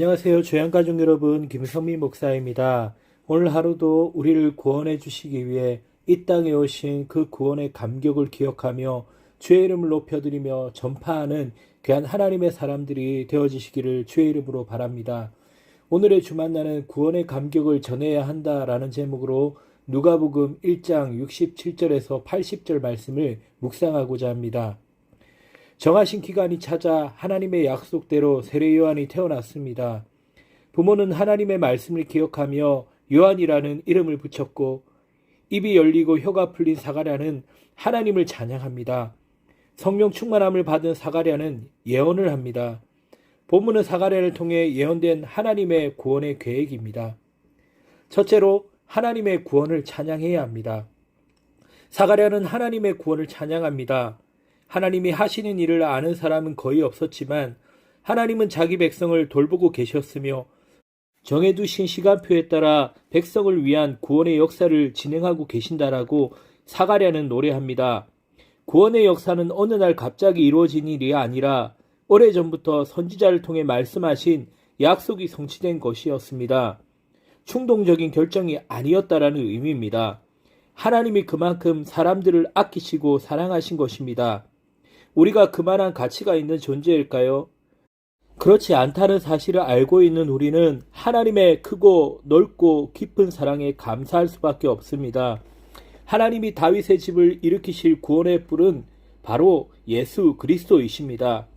안녕하세요. 조양가족 여러분, 김성미 목사입니다. 오늘 하루도 우리를 구원해 주시기 위해 이 땅에 오신 그 구원의 감격을 기억하며 주의 이름을 높여드리며 전파하는 귀한 하나님의 사람들이 되어지시기를 주의 이름으로 바랍니다. 오늘의 주만나는 구원의 감격을 전해야 한다라는 제목으로 누가복음 1장 67절에서 80절 말씀을 묵상하고자 합니다. 정하신 기간이 찾아 하나님의 약속대로 세례 요한이 태어났습니다. 부모는 하나님의 말씀을 기억하며 요한이라는 이름을 붙였고 입이 열리고 혀가 풀린 사가랴는 하나님을 찬양합니다. 성령 충만함을 받은 사가랴는 예언을 합니다. 본문은 사가랴를 통해 예언된 하나님의 구원의 계획입니다. 첫째로 하나님의 구원을 찬양해야 합니다. 사가랴는 하나님의 구원을 찬양합니다. 하나님이 하시는 일을 아는 사람은 거의 없었지만 하나님은 자기 백성을 돌보고 계셨으며 정해두신 시간표에 따라 백성을 위한 구원의 역사를 진행하고 계신다라고 사가랴는 노래합니다. 구원의 역사는 어느 날 갑자기 이루어진 일이 아니라 오래전부터 선지자를 통해 말씀하신 약속이 성취된 것이었습니다. 충동적인 결정이 아니었다라는 의미입니다. 하나님이 그만큼 사람들을 아끼시고 사랑하신 것입니다. 우리가 그만한 가치가 있는 존재일까요? 그렇지 않다는 사실을 알고 있는 우리는 하나님의 크고 넓고 깊은 사랑에 감사할 수밖에 없습니다. 하나님이 다윗의 집을 일으키실 구원의 뿔은 바로 예수 그리스도이십니다.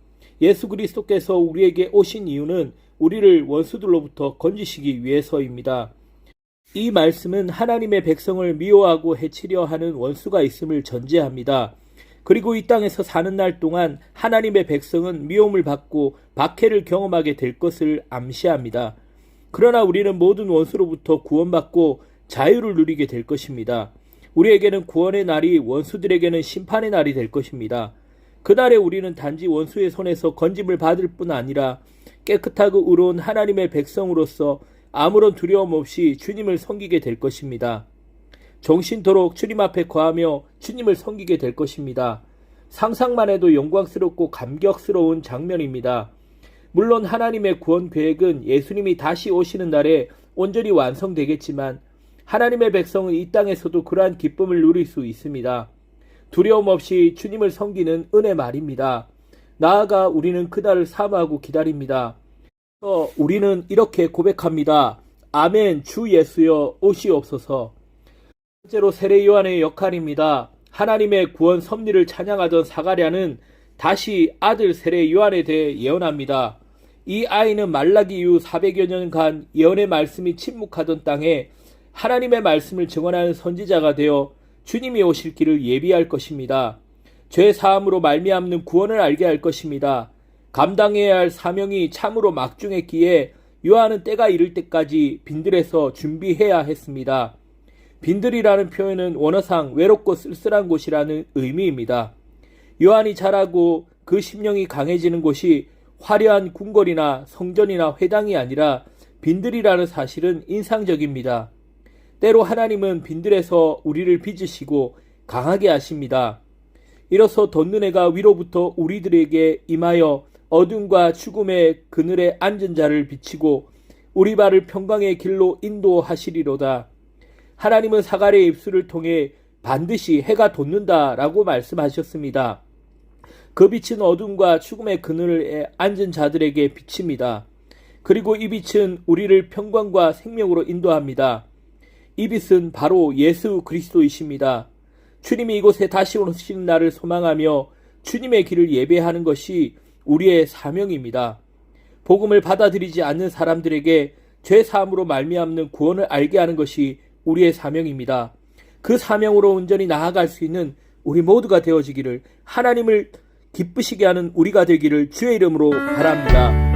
예수 그리스도께서 우리에게 오신 이유는 우리를 원수들로부터 건지시기 위해서입니다. 이 말씀은 하나님의 백성을 미워하고 해치려 하는 원수가 있음을 전제합니다. 그리고 이 땅에서 사는 날 동안 하나님의 백성은 미움을 받고 박해를 경험하게 될 것을 암시합니다. 그러나 우리는 모든 원수로부터 구원받고 자유를 누리게 될 것입니다. 우리에게는 구원의 날이 원수들에게는 심판의 날이 될 것입니다. 그날에 우리는 단지 원수의 손에서 건짐을 받을 뿐 아니라 깨끗하고 의로운 하나님의 백성으로서 아무런 두려움 없이 주님을 섬기게 될 것입니다. 정신토록 주님 앞에 거하며 주님을 섬기게 될 것입니다. 상상만 해도 영광스럽고 감격스러운 장면입니다. 물론 하나님의 구원 계획은 예수님이 다시 오시는 날에 온전히 완성되겠지만 하나님의 백성은 이 땅에서도 그러한 기쁨을 누릴 수 있습니다. 두려움 없이 주님을 섬기는 은혜 말입니다. 나아가 우리는 그날을 사모하고 기다립니다. 어, 우리는 이렇게 고백합니다. 아멘 주 예수여 오시옵소서. 번째로 세례 요한의 역할입니다. 하나님의 구원 섭리를 찬양하던 사가랴는 다시 아들 세례 요한에 대해 예언합니다. 이 아이는 말라기 이후 400여 년간 예언의 말씀이 침묵하던 땅에 하나님의 말씀을 증언하는 선지자가 되어 주님이 오실 길을 예비할 것입니다. 죄 사함으로 말미암는 구원을 알게 할 것입니다. 감당해야 할 사명이 참으로 막중했기에 요한은 때가 이를 때까지 빈들에서 준비해야 했습니다. 빈들이라는 표현은 원어상 외롭고 쓸쓸한 곳이라는 의미입니다. 요한이 자라고 그 심령이 강해지는 곳이 화려한 궁궐이나 성전이나 회당이 아니라 빈들이라는 사실은 인상적입니다. 때로 하나님은 빈들에서 우리를 빚으시고 강하게 하십니다. 이로써 돋는 해가 위로부터 우리들에게 임하여 어둠과 죽음의 그늘에 앉은 자를 비치고 우리 발을 평강의 길로 인도하시리로다. 하나님은 사가랴의 입술을 통해 반드시 해가 돋는다라고 말씀하셨습니다. 그 빛은 어둠과 죽음의 그늘에 앉은 자들에게 비칩니다. 그리고 이 빛은 우리를 평강과 생명으로 인도합니다. 이 빛은 바로 예수 그리스도이십니다. 주님이 이곳에 다시 오시는 날을 소망하며 주님의 길을 예배하는 것이 우리의 사명입니다. 복음을 받아들이지 않는 사람들에게 죄 사함으로 말미암는 구원을 알게 하는 것이 우리의 사명입니다. 그 사명으로 온전히 나아갈 수 있는 우리 모두가 되어지기를 하나님을 기쁘시게 하는 우리가 되기를 주의 이름으로 바랍니다.